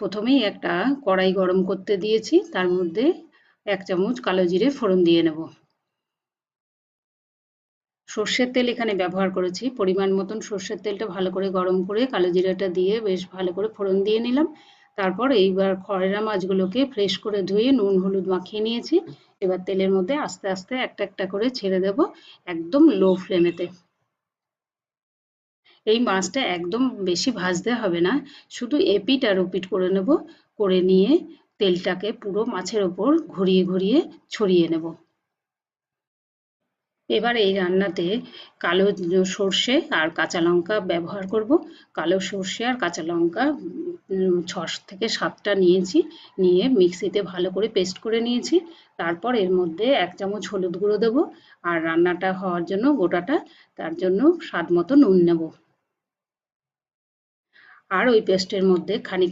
প্রথমেই একটা কড়াই গরম করতে দিয়েছি, তার মধ্যে এক চামচ কালো জিরে ফোড়ন দিয়ে নেব। সর্ষের তেল এখানে ব্যবহার করেছি। পরিমাণ মতন সর্ষের তেলটা ভালো করে গরম করে কালো জিরাটা দিয়ে বেশ ভালো করে ফোড়ন দিয়ে নিলাম। তারপর এইবার খয়রা মাছগুলোকে ফ্রেশ করে ধুয়ে নুন, হলুদ মাখিয়ে নিয়েছি। এবার তেলের মধ্যে আস্তে আস্তে একটা একটা করে ছেড়ে দেব একদম লো ফ্লেমেতে। এই মাছটা একদম বেশি ভাজতে হবে না। শুধু এপিট আর ওপিট করে নেব, করে নিয়ে তেলটাকে পুরো মাছের ওপর ঘুরিয়ে ঘুরিয়ে ছড়িয়ে নেব। এবার এই রান্নাতে কালো সর্ষে আর কাঁচা লঙ্কা ব্যবহার করব। কালো সর্ষে আর কাঁচা লঙ্কা ছ থেকে সাতটা নিয়েছি, নিয়ে মিক্সিতে ভালো করে পেস্ট করে নিয়েছি। তারপর এর মধ্যে এক চামচ হলুদ গুঁড়ো দেবো। আর রান্নাটা হওয়ার জন্য গোটাটা, তার জন্য স্বাদ মতো নুন নেব। আর ওই পেস্টের মধ্যে খানিক